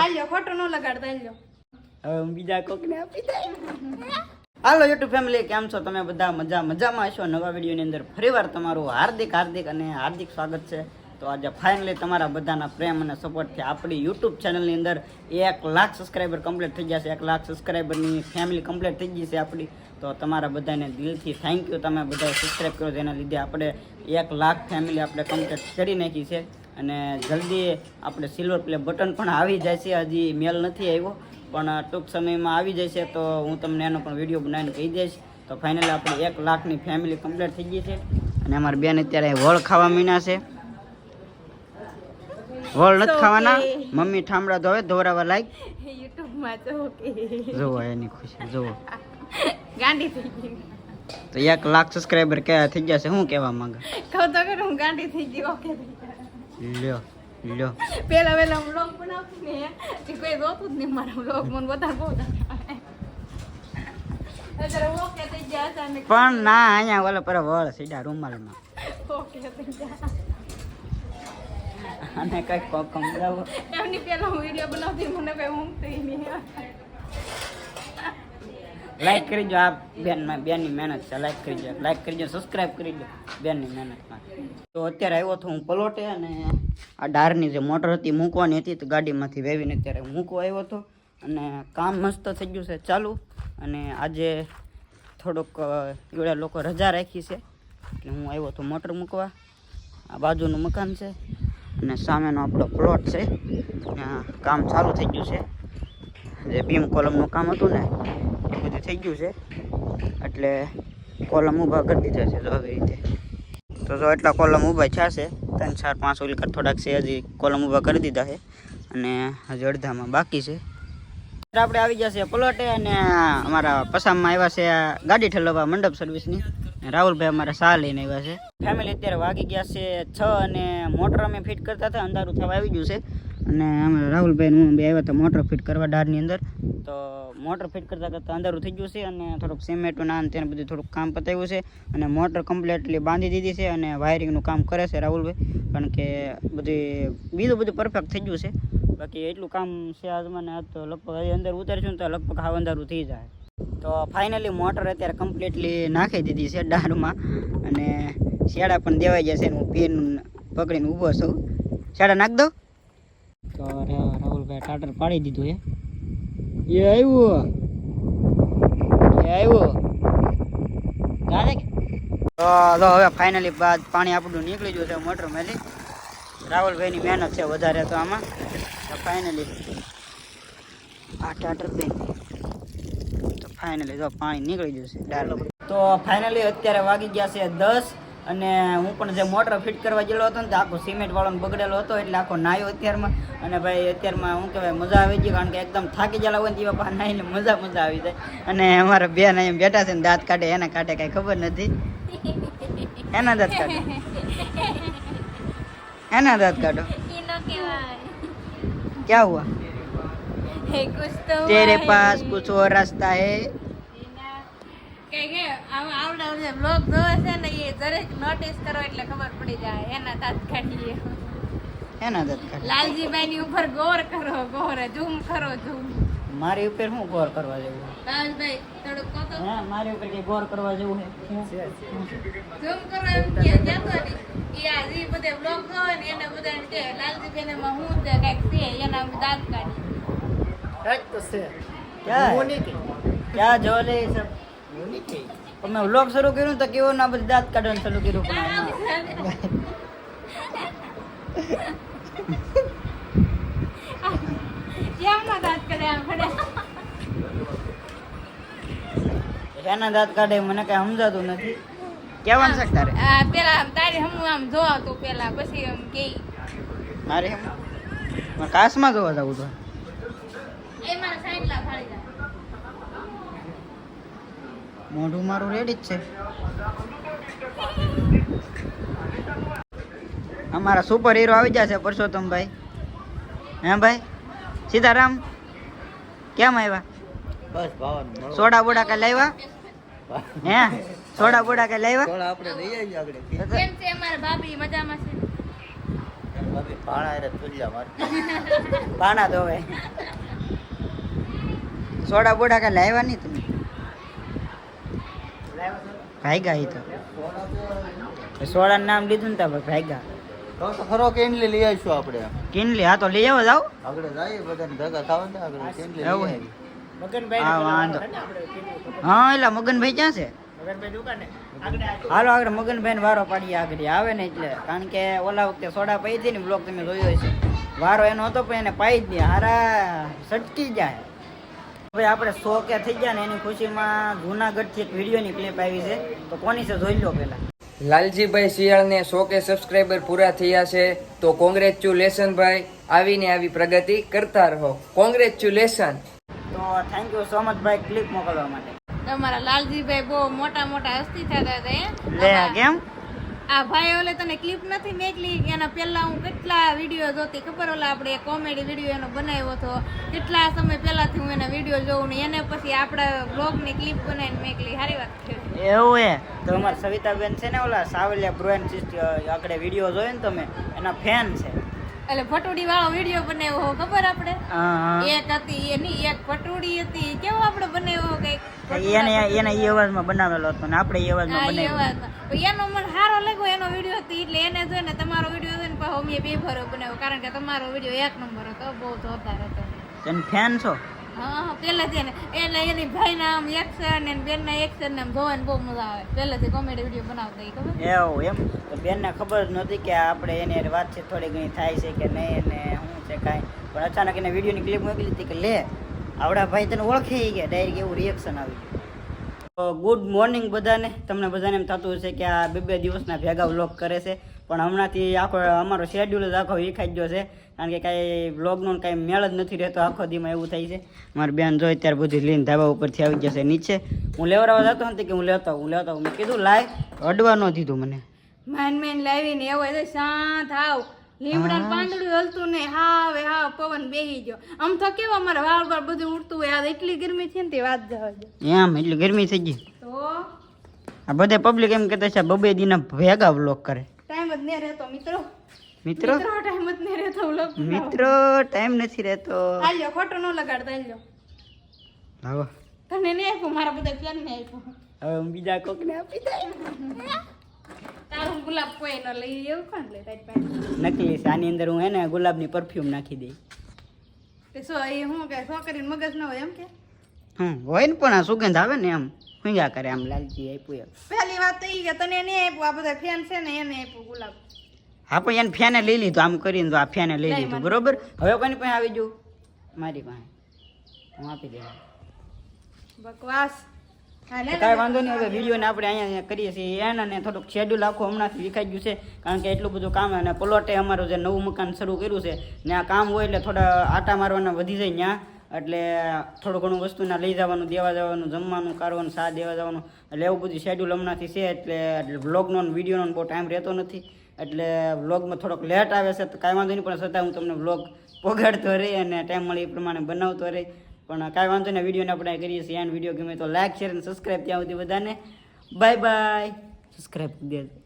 હાલ્યો ખોટો ન લગાડતા હાલ્યો. હવે હું બીજા કોકને આપી દઈ હાલો યુટ્યુબ ફેમિલી કેમ છો તમે બધા? મજા મજામાં હશો? નવા વિડીયોની અંદર ફરીવાર તમારું હાર્દિક હાર્દિક અને હાર્દિક સ્વાગત છે. તો આજે ફાઇનલી તમારા બધાના પ્રેમ અને સપોર્ટથી આપણી યુટ્યુબ ચેનલની અંદર એક લાખ સબસ્ક્રાઈબર કમ્પ્લીટ થઈ જશે. એક લાખ સબસ્ક્રાઈબરની ફેમિલી કમ્પ્લીટ થઈ ગઈ છે આપણી. તો તમારા બધાને દિલથી થેન્ક યુ તમે બધાએ સબસ્ક્રાઈબ કરો જેના લીધે આપણે એક લાખ ફેમિલી આપણે કમ્પ્લીટ કરી નાખી છે. અને જલ્દી આપણે સિલ્વર પ્લે બટન પણ આવી જાય છે. હજી મેલ નથી આવ્યો પણ ટૂંક સમયમાં આવી જશે તો હું તમને એનો પણ વીડિયો બનાવીને કહી દઈશ. તો ફાઇનલી આપણે એક લાખની ફેમિલી કમ્પ્લીટ થઈ ગઈ છે. અને અમારી બેન અત્યારે વળ ખાવા મીના છે. વળ નથી ખાવાના. મમ્મી ઠામડા ધોવે ધોરાવા લાયક. યુટ્યુબમાં એની ખુશી જુઓ. ગાંડી થઈ ગઈ. તો એક લાખ સબસ્ક્રાઈબર કયા થઈ ગયા છે. શું કહેવા માંગે? કહું તો હું ગાંડી થઈ ગઈ ઓકે લ્યો લ્યો. પેલા હું વ્લોગ બનાવતી ને તે કોઈ જોતું જ નહીં મારા વ્લોગ મને બધા બહુ પણ ના અહીંયા ઓલા પર વળ સીધા રૂમાલમાં. અને કંઈક કમ સમજાવો એમની પેલા હું વીડિયો બનાવતી મને કઈ ઊંઘતી નહીં. લાઈક કરીજો આ બેન બેનની મહેનત છે. લાઈક કરીજો. લાઈક કરીજો સબસ્ક્રાઈબ કરીજો. બેનની મહેનતમાં. તો અત્યારે આવ્યો તો હું પલોટે અને આ ડારની જે મોટર હતી મૂકવાની હતી તો ગાડીમાંથી વેવીને અત્યારે મૂકવા આવ્યો હતો. અને કામ મસ્ત થઈ ગયું છે ચાલુ. અને આજે થોડોક એવડા લોકો રજા રાખી છે. એટલે હું આવ્યો હતો મોટર મૂકવા. આ બાજુનું મકાન છે. અને સામેનો આપણો પ્લોટ છે. કામ ચાલુ થઈ ગયું છે. જે બીમ કોલમનું કામ હતું ને થઈ ગયું છે. એટલે કોલમ ઊભા કરી દીધા છે જો આવી રીતે. તો જો એટલા કોલમ ઊભા થયા છે, ત્રણ, ચાર, પાંચ ઉલકર થોડાક છે, હજી કોલમ ઊભા કરી દીધા છે. અને હજી અડધામાં બાકી છે. આપણે આવી ગયા છે પ્લોટે અને અમારા પસામમાં આવ્યા છે ગાડી ઠલવવા મંડપ સર્વિસની રાહુલભાઈ અમારા શાહ લઈને આવ્યા છે. ફેમિલી અત્યારે વાગી ગયા છે છ અને મોટર અમે ફિટ કરતા હતા, અંધારું થવા આવી ગયું છે. અને અમે રાહુલભાઈ હું બે આવ્યા હતા મોટર ફિટ કરવા ડારની અંદર. તો મોટર ફિટ કરતાં કરતાં અંધારું થઈ ગયું છે અને થોડુંક સિમેન્ટનું નાન તેને બધું થોડુંક કામ પતાવ્યું છે. અને મોટર કમ્પ્લીટલી બાંધી દીધી છે અને વાયરિંગનું કામ કરે છે રાહુલભાઈ. કારણ કે બધી બીજું બધું પરફેક્ટ થઈ ગયું છે. બાકી એટલું કામ છે આજમાં આજ તો લગભગ અંદર ઉતારશું ને તો લગભગ હાવ અંધારું થઈ જાય. તો ફાઇનલી મોટર અત્યારે કમ્પ્લીટલી નાખી દીધી છે ડારમાં અને શેડા પણ દેવાઈ જશે હું પેન પકડીને ઊભો છું. શેડા નાખ દઉં રાહુલભાઈ ટાટર પાડી દીધું એ એ આવ્યું. એ આવ્યું. તો તો હવે ફાઇનલી બાદ પાણી આપણું નીકળી ગયું છે મોટર મેલી. રાહુલભાઈની મહેનત છે વધારે તો આમાં. તો ફાઇનલી આ ટાટર બેન. તો ફાઇનલી તો પાણી નીકળી ગયું છે તો ફાઇનલી અત્યારે વાગી ગયા છે દસ. અને હું પણ જે મોટર ફિટ કરવા ગયેલો હતો ને તો આખો સિમેન્ટ વાળો બગડેલો હતો એટલે આખો નાયો અત્યારમાં અને ભાઈ અત્યારમાં શું કહેવાય મજા આવી ગઈ કારણ કે એકદમ થાકી ગયેલા હોય ને તેવા પાસે નાઈને મજા મજા આવી જાય અને અમારા બેન અહીંયા બેઠા છે ને દાંત કાઢે એના કાઢે કાંઈ ખબર નથી એના દાંત કાઢો એના દાંત કાઢો ઈનો કહેવાય क्या हुआ હે કુછ તો तेरे भाई. पास कुछ और रास्ता है કે કે છે ને એ મારી ઉપર હું ગોર કરવા જેવું મારી ઉપર ગોર કરવા જેવું ને એને બધાને છે કંઈક એના દાંત કાઢી ક્યાં? ક્યાં જોલે મેં વ્લોગ શરૂ કર્યું તો કેવો ના બધી દાંત કાઢવાનું શરૂ કર્યું શેના દાંત કાઢે મને કઈ સમજાતું નથી. કેવાનું છે તારે? પેલા તારે હમું આમ જોવા તો પેલા પછી એમ કે મારે કાસમાં જોવા જવું તો. એ મારા સાઈડ લા જાય મોઢું મારું રેડી જ છે. અમારા સુપર હીરો આવી જશે પરસોત્તમભાઈ. હે ભાઈ? સીતારામ કેમ આવ્યા? બસ ભાવન સોડા બોડા કઈ લાવ્યા? હે? સોડા બોડા કઈ લાવ્યા? થોડા આપણે લઈ આવીએ આગળ. કેમ છે અમારા ભાભી? મજામાં છે? ભાભી તુલ્યા મારે સોડા બોડા કાંઈ લાવ્યા નહીં તમે? ભાગ્યા એ તો. સોડાનું નામ લીધું ને તમે ભાઈગા. તો ખરો કેન્ડલી લઈ આવીશું આપણે. કિનલી હા તો લઈ આવો જાવ આગળ જઈએ બધાને ભેગા થવા ને આગળ કેન્ડલી એવું. હે? હા વાંધો. હા એટલે મગનભાઈ ક્યાં છે? હાલો આગળ મગનભાઈ વારો પાડીએ આગળ આવે ને એટલે. કારણ કે ઓલા વખતે સોડા પાઈ હતી ને બ્લોક તમે જોયો હશે. વારો એનો હતો પણ એને પાઈ જ નહીં. હારા સટકી જાય. હવે આપણે સો કે થઈ ગયા ને એની ખુશીમાં જુનાગઢથી એક વિડીયોની ક્લિપ આવી છે. તો કોની છે? જોઈ લો પહેલા. લાલજીભાઈ શિયાળને સો કે સબસ્ક્રાઈબર પૂરા થયા છે તો કોંગ્રેચ્યુલેશન ભાઈ. આવીને આવી પ્રગતિ કરતા રહો. કોંગ્રેચ્યુલેશન તો થેન્ક યુ સો મચ ભાઈ ક્લિપ મોકલવા માટે. તમારા લાલજીભાઈ બહુ મોટા મોટા હસ્તી થતા હતા હે? લે કેમ? આ ભાઈ ઓલે તને ક્લિપ નથી મેકલી? એના પહેલા હું કેટલા વીડિયો જોતી ખબર? ઓલા આપણે કોમેડી વીડિયો એનો બનાવ્યો હતો. કેટલા સમય પહેલાથી હું એના વીડિયો જોઉં ને એને પછી આપણા બ્લોગની ક્લિપ બનાવીને મેકલી. સારી વાત એવું એ તો અમારા સવિતાબેન છે ને ઓલા સાવલિયા બ્રોએન સિસ્ટ આગળ વીડિયો જોયો ને તમે? એના ફેન છે. એટલે ફટુડી વાળો વીડિયો બનાવ્યો હો ખબર આપણે? એક હતી એની એક ફટુડી હતી. કેવો આપણે બનાવ્યો કંઈક? એને એને એ અવાજમાં બનાવેલો હતો ને આપણે એ અવાજમાં બનાવ્યો. એનો મને સારો લાગ્યો એનો વીડિયો હતો એટલે એને જોઈને તમારો વીડિયો જોઈને પાછો મેં બે ભરો બનાવ્યો. કારણ કે તમારો વીડિયો એક નંબર હતો બહુ જોરદાર હતો. તમે ફેન છો? પહેલેથી એટલે એની ભાઈના આમ એક્શન ને બેનના એક્શન ને જોવાની બહુ મજા આવે. પહેલાથી કોમેડી વીડિયો બનાવતા ખબર? એવું, એમ? તો બેનને ખબર નહોતી કે આપણે એની વાતચીત થોડી ઘણી થાય છે કે નહીં ને શું છે કાંઈ. પણ અચાનક એને વિડીયોની ક્લિપ મોકલી હતી કે, લે, આવડા ભાઈ તને ઓળખી ગયા. ડાયરેક્ટ એવું રિએક્શન આવી તો ગુડ મોર્નિંગ બધાને. તમને બધાને એમ થતું હશે કે આ બે બે દિવસના ભેગા વ્લોગ કરે છે. પણ હમણાંથી આખો, અમારો શેડ્યુલ જ આખો વિખાઈ ગયો છે. કારણ કે કાંઈ બ્લોગનો કાંઈ મેળ જ નથી રહેતો આખો દીમાં એવું થાય છે. મારી બેન જોઈ ત્યારે બધી લઈને ધાબા ઉપરથી આવી જશે નીચે. હું લેવડાવવા જતો નથી કે હું લેતો હું લેતો હું મેં કીધું લાય. અડવા ન દીધું મને. માન મેન લાવીને એવો શાંત આવ. લીમડા પાંદડું હલતું ને હાવે હાવ પવન બેહી ગયો. આમ તો કેવા અમારે વાળ વાળ બધું ઉડતું હોય આ એટલી ગરમી છે ને તે વાત જવા એમ એટલી ગરમી થઈ ગઈ. તો? આ બધે પબ્લિક એમ કહેતા છે બબે દીના ભેગા વ્લોગ કરે. ટાઈમ જ નહીં રહેતો મિત્રો. મિત્રો? ટાઈમ જ નહીં રહેતો વ્લોગ મિત્રો ટાઈમ નથી રહેતો. હાલ્યો ખોટો ન લગાડતા હાલ્યો હવે તને નહીં આપ્યું મારા બધા પ્લાન નહીં આપ્યું. હવે હું બીજા કોકને આપી દઈ તારું ગુલાબ કોઈ ન લઈ એવું કોણ લે તારી પાસે? નકલી છે આની અંદર હું હે ને ગુલાબની પરફ્યુમ નાખી દઈ તે શું એ હું કે છોકરીને મગજ ન હોય એમ કે? હમ હોય ને પણ આ સુગંધ આવે ને એમ. હુંગા કરે આમ લાલજી આપ્યું એમ પહેલી વાત તો એ કે તને નહીં આપ્યું આ બધા ફેન છે ને એને આપ્યું ગુલાબ. હા પણ એને ફેને લઈ લીધું આમ કરીને તો આ ફેને લઈ લીધું બરોબર? હવે કોની પાસે આવી જવું? મારી પાસે. હું આપી દઈ બકવાસ. કાંઈ વાંધો નહીં હવે વિડીયોને આપણે અહીંયા કરીએ છીએ. એને થોડુંક શેડ્યુલ આખું હમણાંથી વિખાઈ ગયું છે કારણ કે એટલું બધું કામ અને પ્લોટે અમારું જે નવું મકાન શરૂ કર્યું છે ને આ કામ હોય એટલે થોડા આટા મારવાના વધી જાય ત્યાં એટલે થોડું ઘણું વસ્તુના લઈ જવાનું, દેવા જવાનું, જમવાનું, કાઢવાનું, સા દેવા જવાનું. એટલે એવું બધું શેડ્યુલ હમણાંથી છે, એટલે વ્લોગનો વિડીયોનો બહુ ટાઈમ રહેતો નથી. એટલે વ્લોગમાં થોડોક લેટ આવે છે, તો કાંઈ વાંધો નહીં, પણ છતાં હું તમને વ્લોગ પોગાડતો રહી અને ટાઈમ મળે એ પ્રમાણે બનાવતો રહી પણ કાંઈ વાંધો નહીં, વિડીયોને આપણે કરીએ છીએ એન્ડ વીડિયો ગમે તો લાઈક શેર અને સબસ્ક્રાઈબ ત્યાં સુધી બધાને. બાય બાય સબસ્ક્રાઈબ કરી દેજો.